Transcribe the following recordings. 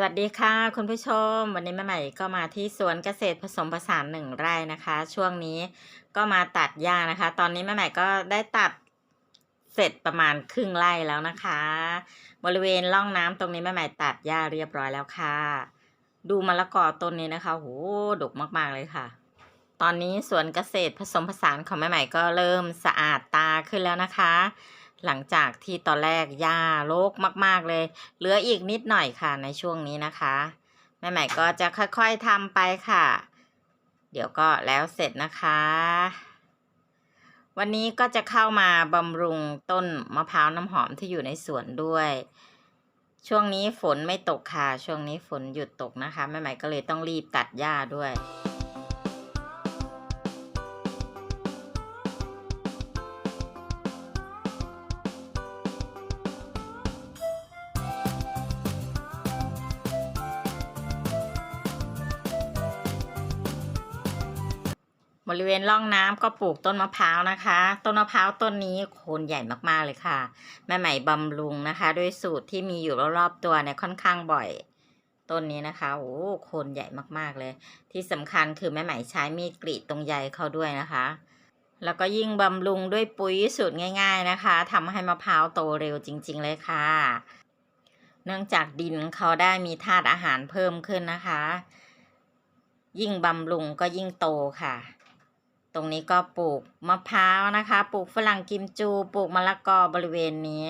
สวัสดีค่ะคุณผู้ชม วันนี้แม่ใหม่ก็มาที่สวนเกษตรผสมผสานหนึ่งไร่นะคะ ช่วงนี้ก็มาตัดหญ้านะคะ ตอนนี้แม่ใหม่ก็ได้ตัดเสร็จประมาณครึ่งไร่แล้วนะคะ บริเวณร่องน้ำตรงนี้แม่ใหม่ตัดหญ้าเรียบร้อยแล้วค่ะ ดูมะละกอต้นนี้นะคะโหดกมากๆเลยค่ะ ตอนนี้สวนเกษตรผสมผสานของแม่ใหม่ก็เริ่มสะอาดตาขึ้นแล้วนะคะ หลังจากที่ตอนแรกหญ้ารกมาก ๆเลย เหลืออีกนิดหน่อยค่ะในช่วงนี้นะคะแม่ใหม่ก็จะค่อยๆทำไปค่ะ เดี๋ยวก็แล้วเสร็จนะคะ วันนี้ก็จะเข้ามาบำรุงต้นมะพร้าวน้ำหอมที่อยู่ในสวนด้วย ช่วงนี้ฝนไม่ตกค่ะ ช่วงนี้ฝนหยุดตกนะคะแม่ใหม่ก็เลยต้องรีบตัดหญ้าด้วย บริเวณร่องน้ำก็ปลูกต้นมะพร้าวนะคะ ต้นมะพร้าวต้นนี้โคนใหญ่มากๆเลยค่ะ แม่ใหม่บำรุงนะคะ ด้วยสูตรที่มีอยู่รอบๆตัวเนี่ยค่อนข้างบ่อยต้นนี้นะคะโอ้โคนใหญ่มากๆเลย ที่สำคัญคือแม่ใหม่ใช้มีดกรีดตรงใยเขาด้วยนะคะ แล้วก็ยิ่งบำรุงด้วยปุ๋ยสูตรง่าย ๆนะคะทำให้มะพร้าวโตเร็วจริง ๆ เลยค่ะ เนื่องจากดินเขาได้มีธาตุอาหารเพิ่มขึ้นนะคะ ยิ่งบำรุงก็ยิ่งโตค่ะ รงนี้ก็ปลูกมะพร้าวนะคะ ปลูกฝรั่งกิมจู ปลูกมะละกอบริเวณนี้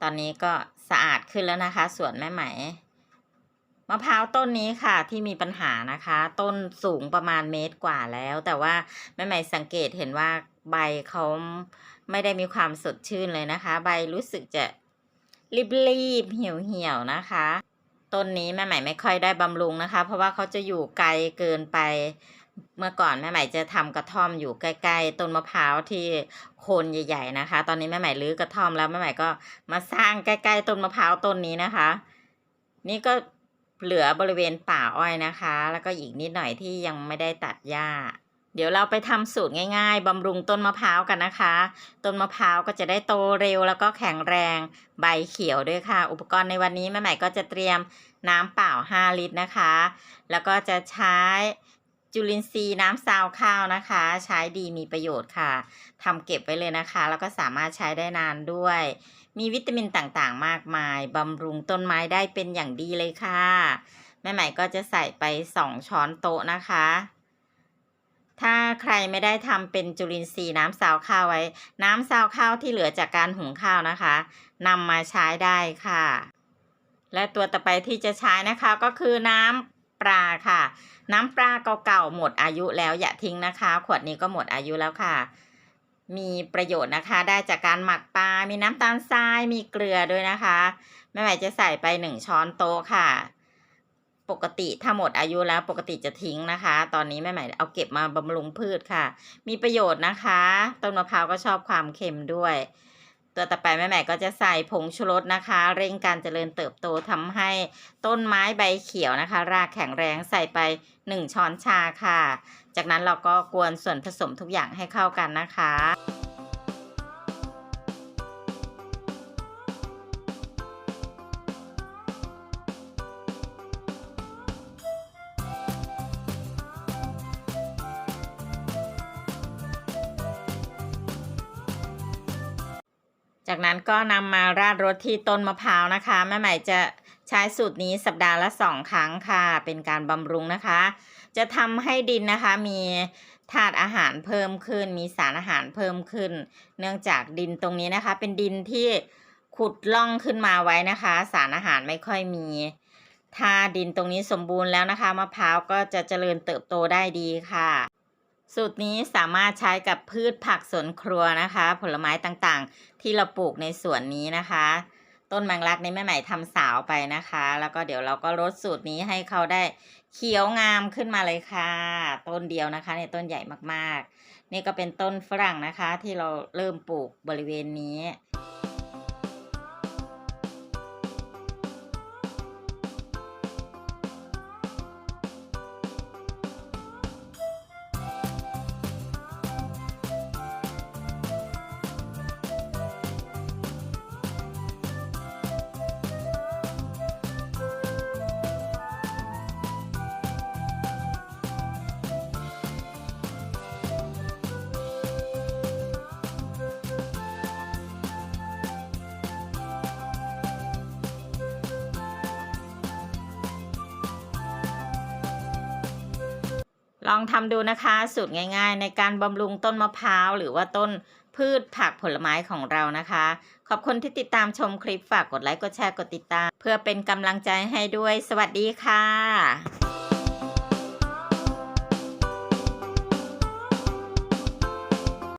ตอนนี้ก็สะอาดขึ้นแล้วนะคะสวนแม่ไหมมะพร้าวต้นนี้ค่ะที่มีปัญหานะคะ ต้นสูงประมาณเมตรกว่าแล้ว แต่ว่าแม่ไหม่สังเกตเห็นว่าใบเขาไม่ได้มีความสดชื่นเลยนะคะ ใบรู้สึกจะรีบๆเหี่ยวๆนะคะ ต้นนี้แม่ใหม่ไม่ค่อยได้บำรุงนะคะ เพราะว่าเขาจะอยู่ไกลเกินไป เมื่อก่อนแม่ใหม่จะทำกระท่อมอยู่ใกล้ๆต้นมะพร้าวที่โคนใหญ่ ๆนะคะ ตอนนี้แม่ใหม่รื้อกระท่อมแล้วแม่ใหม่ก็มาสร้างใกล้ๆต้นมะพร้าวต้นนี้นะคะ นี่ก็เหลือบริเวณป่าอ้อยนะคะ แล้วก็อีกนิดหน่อยที่ยังไม่ได้ตัดหญ้า เดี๋ยวเราไปทำสูตรง่ายๆบำรุงต้นมะพร้าวกันนะคะ ต้นมะพร้าวก็จะได้โตเร็วแล้วก็แข็งแรงใบเขียวด้วยค่ะ อุปกรณ์ในวันนี้แม่ใหม่ก็จะเตรียมน้ำเปล่า 5 ลิตรนะคะ แล้วก็จะใช้ จุลินทรีย์น้ำซาวข้าวนะคะ ใช้ดีมีประโยชน์ค่ะทำเก็บไว้เลยนะคะ แล้วก็สามารถใช้ได้นานด้วย มีวิตามินต่างๆ มากมายบำรุงต้นไม้ได้เป็นอย่างดีเลยค่ะ แม่ใหม่ก็จะใส่ไป 2 ช้อนโต๊ะนะคะ ถ้าใครไม่ได้ทำเป็นจุลินทรีย์น้ำซาวข้าวไว้ น้ำซาวข้าวที่เหลือจากการหุงข้าวนะคะนำมาใช้ได้ค่ะ และตัวต่อไปที่จะใช้นะคะก็คือน้ำ ปลาค่ะ น้ำปลาเก่าๆหมดอายุแล้วอย่าทิ้งนะคะ ขวดนี้ก็หมดอายุแล้วค่ะ มีประโยชน์นะคะ ได้จากการหมักปลา มีน้ำตาลทราย มีเกลือด้วยนะคะ แม่ใหม่จะใส่ไปหนึ่งช้อนโต๊ะค่ะ ปกติถ้าหมดอายุแล้วปกติจะทิ้งนะคะ ตอนนี้แม่ใหม่เอาเก็บมาบำรุงพืชค่ะ มีประโยชน์นะคะ ต้นมะพร้าวก็ชอบความเค็มด้วย ตัวต่อไปแม่แม่ก็จะใส่ผงชูรสนะคะ เร่งการเจริญเติบโตทำให้ต้นไม้ใบเขียวนะคะ รากแข็งแรงใส่ไป 1 ช้อนชาค่ะ จากนั้นเราก็กวนส่วนผสมทุกอย่างให้เข้ากันนะคะ จากนั้นก็นำมาราดรสที่ต้นมะพร้าวนะคะแม่ใหม่จะใช้สูตรนี้สัปดาห์ละสองครั้งค่ะ เป็นการบำรุงนะคะ จะทำให้ดินนะคะมีธาตุอาหารเพิ่มขึ้น มีสารอาหารเพิ่มขึ้น เนื่องจากดินตรงนี้นะคะ เป็นดินที่ขุดล่องขึ้นมาไว้นะคะ สารอาหารไม่ค่อยมี ถ้าดินตรงนี้สมบูรณ์แล้วนะคะมะพร้าวก็จะเจริญเติบโตได้ดีค่ะ สูตรนี้สามารถใช้กับพืชผักสวนครัวนะคะ ผลไม้ต่างๆ ที่เราปลูกในสวนนี้นะคะ ต้นแมงลักนี้แม่ใหม่ทำสาวไปนะคะ แล้วก็เดี๋ยวเราก็ลดสูตรนี้ให้เขาได้เขียวงามขึ้นมาเลยค่ะ ต้นเดียวนะคะในต้นใหญ่มากๆ นี่ก็เป็นต้นฝรั่งนะคะที่เราเริ่มปลูกบริเวณนี้ ลองทำดูนะคะสูตรง่าย ๆ ในการบำรุงต้นมะพร้าวหรือว่าต้นพืชผักผลไม้ของเรานะคะ ขอบคุณที่ติดตามชมคลิปฝากกดไลค์กดแชร์กดติดตาม เพื่อเป็นกำลังใจให้ด้วย สวัสดีค่ะ